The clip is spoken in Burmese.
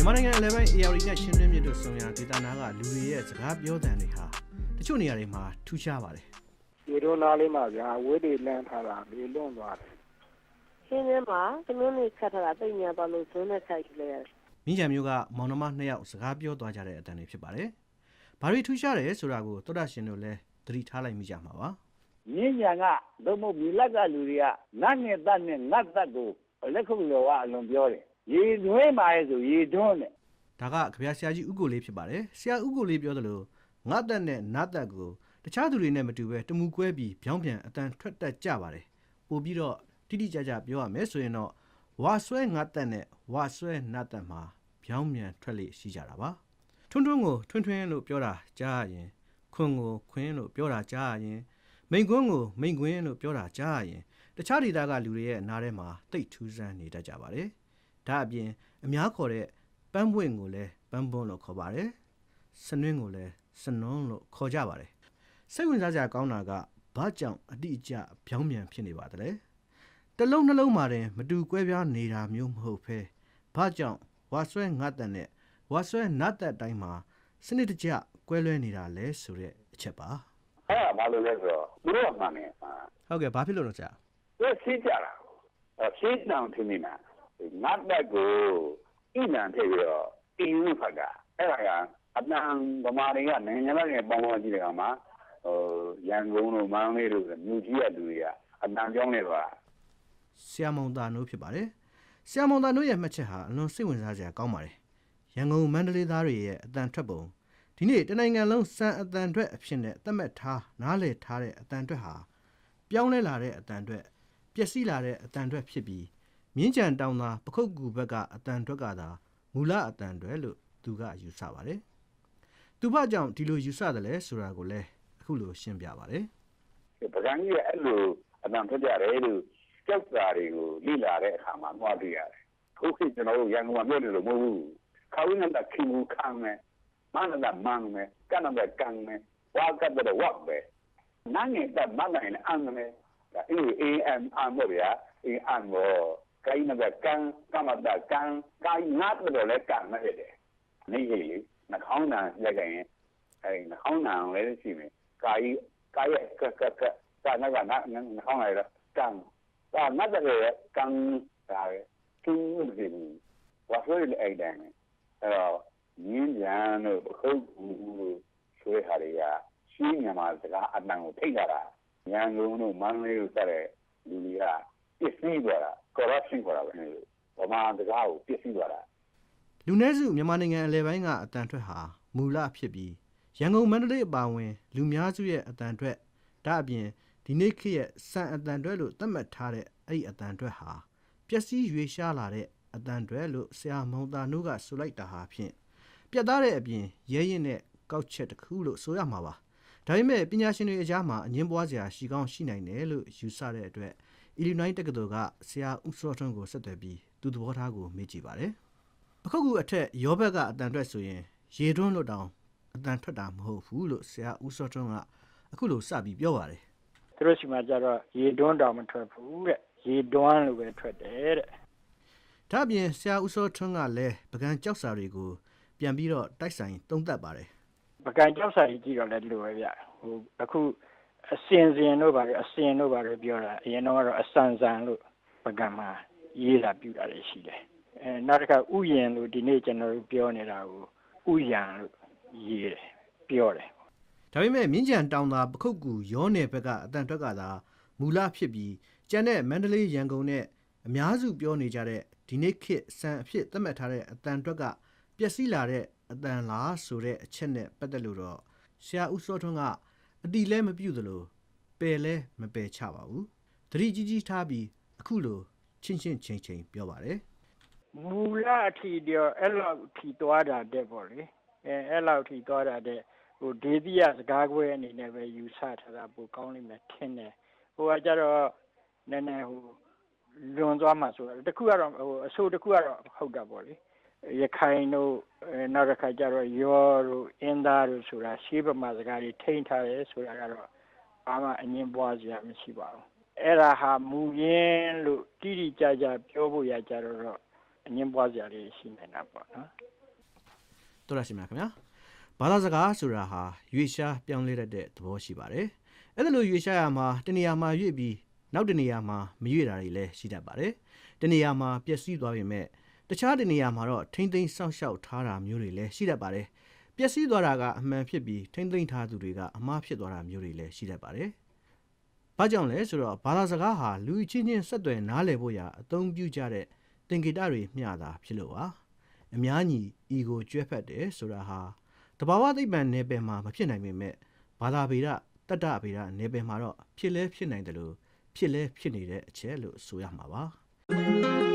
လယ်ပိုင်း AR နဲ့ရှင်းတွင်းမြစ်တို့ဆုံရာဒေသနာကလူတွေရဲ့စကားပြောတန်တွေဟာတချို့နေရာတွေမှာထူးခြားပါတယ်ဒီတော့နားလေးမှာဗျာဝိတွေလန့်ထားတာလေလွန့်သွားတယ်ရှင်းထဲမှာသမင်းလေးခတ်ထားတာတိတ်ညာသွားလို့ဇွန်းနဲ့ခိုက်ကြည့်လိုက်ရတယ်။မြင်းကြံမျိုးကမောင်နှမနှစ်ယောက်စကားပြောသွားကြတဲ့အတန်တွေဖြစ်ပါတယ်။ဘာတွေထူးခြားတယ်ဆိုတာကိုသောတာရှင်တို့လည်းသတိထားလိုက်မိကြမှာပါမြင်းညာကသို့မဟုတ်မြေလက်ကလူတွေကနတ်နဲ့တတ်နဲ့ငတ်တတ်ကိုလက်ခုပ်လောကအလွန်ပြောတယ် ရေတွင်းပါရဲ့ဆိုရေတွန်းတယ်။ဒါကကြပြဆရာကြီးဥကိုလေးဖြစ်ပါတယ်။ဆရာဥကိုလေးပြောသလိုငါတက်နဲ့နတ်တက်ကိုတခြားသူတွေနဲ့မတူဘဲတမူကွဲပြီးပြောင်းပြန်အတန်ထွက်တတ်ကြပါတယ်။ပို့ပြီးတော့တိတိကျကျပြောရမယ်ဆိုရင်တော့ဝါဆွဲငါတက်နဲ့ဝါဆွဲနတ်တက်မှာပြောင်းပြန်ထွက်လေရှိကြတာပါ။ထွန်းထွန်းကိုထွန်းထွန်းလို့ပြောတာကြားရရင်ခွန်းကိုခွင်းလို့ပြောတာကြားရရင် မိန်ကွန်းကိုမိန်ကွင်းလို့ပြောတာကြားရရင်တခြားဒေသကလူတွေရဲ့နားထဲမှာတိတ်ထူးဆန်းနေတတ်ကြပါတယ်။ ဒါအပြင်အများခေါ်တဲ့ပန်းပွင့်ကိုလည်းပန်းပွန်းလို့ခေါ်ပါတယ်။စနွင်းကိုလည်းစနွန်းလို့ခေါ်ကြပါတယ်။စိတ်ဝင်စားစရာကောင်းတာကဘာကြောင့်အတိအကျပြောင်းပြန်ဖြစ်နေပါသလဲ။တစ်လုံးနှလုံးမှာတင်မတူကွဲပြားနေတာမျိုးမဟုတ်ဘဲဘာကြောင့်ဝါဆွဲငတ်တဲ့နဲ့ဝါဆွဲနတ်တဲ့တိုင်းမှာစနစ်တကျကွဲလွဲနေတာလဲဆိုတဲ့အချက်ပါအဲ့ဒါဘာလို့လဲဆိုတော့သူတို့ကမှန်တယ်ဟာ။ဟုတ်ကဲ့ဘာဖြစ်လို့လဲဆရာသူစီးကြတာအဲစီးတောင်ထင်းနေတာ ငတ်တတ်ကိုဣနံထည့်ပြီးတော့အင်းဖတ်တာအဲ့ဒါကအတန်ဗမာတွေကနိုင်ငံသားတွေပေါင်းပေါင်းကြည့်တဲ့အခါမှာဟိုရန်ကုန်တို့မန္တလေးတို့မြို့ကြီးရလူတွေကအတန်ကြောင်းနေသွား။ဆရာမုံတာနိုးဖြစ်ပါတယ်။ဆရာမုံတာနိုးရဲ့မှတ်ချက်ဟာအလွန်စိတ်ဝင်စားစရာကောင်းပါတယ်။ရန်ကုန်မန္တလေးသားတွေရဲ့အတန်ထွက်ပုံဒီနေ့တနိုင်ငံလုံးစံအတန်ထွက်အဖြစ်နဲ့သတ်မှတ်ထားနားလည်ထားတဲ့အတန်ထွက်ဟာပြောင်းလဲလာတဲ့အတန်ထွက်ပျက်စီးလာတဲ့အတန်ထွက်ဖြစ်ပြီး မြင်းကြံတောင်သာပခုတ်ကူဘက်ကအတန်ထွက်ကသာမူလအတန်ထွက်လို့သူကယူဆပါတယ်။သူဘာကြောင့်ဒီလိုယူဆတယ်လဲဆိုတာကိုလည်းအခုလိုရှင်းပြပါတယ်ပကံကြီးကအဲ့လိုအတန်ထွက်ကြတယ်လို့ကြောက်တာတွေကိုလိလာတဲ့အခါမှာသွားတွေ့ရတယ်ခုခေတ်ကျွန်တော်တို့ရန်ကုန်မှာပြောတယ်လို့မဟုတ်ဘူးခါဝင်းကခင်ဘူးခံမယ်မနဒမန်မယ်ကနဒကန်မယ်ဝါကတဲ့ဝတ်ပဲနာငယ်တမနိုင်အမ်းမယ်ဒါအေး AM အမ်းပေါ့ဗျာအေးအမ်းမော ကိုင်းနဒကန်ကမဒကန်ကိုင်းနတ်တော့လည်းကန်မယ်တဲ့နေဟေးလေနှခေါင်းနာလက်ကရင်အဲနှခေါင်းနာလည်းရှိမယ်ကိုင်းကိုင်းကကကကာနကနာနှခေါင်းလိုက်တော့ကန်ဒါနတ်တဲ့ကန်ဒါပဲသူ့ဒီဝါဆိုရတဲ့အဲ့တိုင်းအဲ့တော့မြင်းပြန်တို့ခုတ်ကူတို့ဆွဲဟာတွေကရှင်းမြန်မာစကားအတန်ကိုထိတ်လာတာညံလုံးတို့မန္တလေးတို့စတဲ့လူတွေကပြစ်စည်းသွားတာ corruption ခေါ်တာပဲဗမာစကားကိုပြစ်စည်းသွားတာ။လူနည်းစုမြန်မာနိုင်ငံအလဲပိုင်းကအတန်ထွက်ဟာမူလဖြစ်ပြီးရန်ကုန်မန္တလေးအပါအဝင် လူများစုရဲ့အတန်ထွက်ဒါအပြင်ဒီနေ့ခေတ်ရဲ့စံအတန်ထွက်လို့သတ်မှတ်ထားတဲ့အဲ့ဒီအတန်ထွက်ဟာပျက်စီးရွေရှားလာတဲ့အတန်ထွက်လို့ဆရာမောင်တာနိုးကဆိုလိုက်တာဟာဖြင့်ပြတ်သားတဲ့အပြင်ရဲရင်တဲ့ကောက်ချက်တစ်ခုလို့ဆိုရမှာပါဒါပေမဲ့ပညာရှင်တွေအကြားမှာအငင်းပွားစရာရှိကောင်းရှိနိုင်တယ်လို့ယူဆတဲ့အတွက် Illinois တက္ကသိုလ်ကဆရာဦးစောထွန်းကိုဆက်သွယ်ပြီးသူသဘောထားကိုမေးကြည့်ပါတယ်အခုကူအထက်ရောဘက်ကအတန်ထွက်ဆိုရင်ရေတွန်းလို့တောင်အတန်ထွက်တာမဟုတ်ဘူးလို့ဆရာဦးစောထွန်းကအခုလိုစပြီးပြောပါတယ်သူတို့ရှိမှကျတော့ရေတွန်းတောင်မထွက်ဘူးတဲ့ရေတွန်းလို့ပဲထွက်တယ်တဲ့ဒါ့အပြင်ဆရာဦးစောထွန်းကလည်းပကံကြောက်စာတွေကိုပြန်ပြီးတော့တိုက်ဆိုင်သုံးသပ်ပါတယ်ပကံကြောက်စာကြီးကြည့်တော့လည်းလိုပဲဗျဟိုအခု အစင်စင်တို့ပါလေအစင်တို့ပါလေပြောတာအရင်တော့ကတော့အစန်ဆန်လို့ပကံမှာရေးလာပြတာလည်းရှိတယ်အဲနောက်တစ်ခါဥယျင်လို့ဒီနေ့ကျွန်တော်တို့ပြောနေတာကိုဥယျံလို့ရေးတယ်ပြောတယ်ဒါပေမဲ့မြင်းကြံတောင်သာပခုတ်ကူရောနယ်ဘက်ကအတန်ထွက်ကသာမူလဖြစ်ပြီးကျန်တဲ့မန္တလေးရန်ကုန်နဲ့အများစုပြောနေကြတဲ့ဒီနေ့ခေတ်စံအဖြစ်သတ်မှတ်ထားတဲ့အတန်တွက်ကပျက်စီးလာတဲ့အတန်လားဆိုတဲ့အချက်နဲ့ပတ်သက်လို့တော့ဆရာဦးစောထွန်းက အတီလဲမပြုတ်သလိုပယ်လဲမပယ်ချပါဘူးသတိကြီးကြီးထားပြီးအခုလိုချင်းချင်းချင်းချင်းပြောပါတယ်မူလအထီတော့အဲ့လောက်ထီသွားတာတဲ့ပေါ့လေအဲအဲ့လောက်ထီသွားတာတဲ့ဟိုဒေသီယစကားခွဲအနေနဲ့ပဲယူဆထားတာပိုကောင်းလိမ့်မယ်ထင်တယ်ဟိုကကြတော့နည်းနည်းဟိုလွန်သွားမှဆိုတော့တခုကတော့ဟိုအဆိုးတခုကတော့ဟုတ်တာပေါ့လေ ရခိုင်တို့အဲနောက်တစ်ခါကျတော့ယောတို့အင်းသားတို့ဆိုတာရှေးဗမာစကားတွေထိန်းထားတယ်ဆိုတာကတော့ဘာမှအငင်းပွားစရာမရှိပါဘူးအဲ့ဒါဟာမူရင်းလို့တိတိကျကျပြောဖို့ရကြတော့အငင်းပွားစရာလေးရှိနေတာပေါ့နော်တော်ရရှိမြခင်ဗျာဘာသာစကားဆိုတာဟာရွေရှားပြောင်းလဲတတ်တဲ့သဘောရှိပါတယ်အဲ့ဒါလို့ရွေရှားရမှာတနေရာမှာရွေ့ပြီးနောက်တနေရာမှာမရွေ့တာတွေလည်းရှိတတ်ပါတယ်တနေရာမှာပျက်စီးသွားပေမဲ့ တခြားတနေရာမှာတော့ထိမ့်သိမ်းစောင့်ရှောက်ထားတာမျိုးတွေလည်းရှိတတ်ပါတယ်ပျက်စီးသွားတာကအမှန်ဖြစ်ပြီးထိမ့်သိမ်းထားသူတွေကအမှားဖြစ်သွားတာမျိုးတွေလည်းရှိတတ်ပါတယ်ဘာကြောင့်လဲဆိုတော့ဘာသာစကားဟာလူချင်းချင်းဆက်သွယ်နားလည်ဖို့ရာအသုံးပြုကြတဲ့သင်္ကေတတွေမျှတာဖြစ်လို့ပါအများကြီးဤကိုကျွဲဖက်တယ်ဆိုတာဟာတဘာဝသိပ္ပံနယ်ပယ်မှာမဖြစ်နိုင်ပေမဲ့ဘာသာဗေဒတတ္တဗေဒနယ်ပယ်မှာတော့ဖြစ်လဲဖြစ်နိုင်တယ်လို့ဖြစ်လဲဖြစ်နေတဲ့အချက်လို့ဆိုရမှာပါ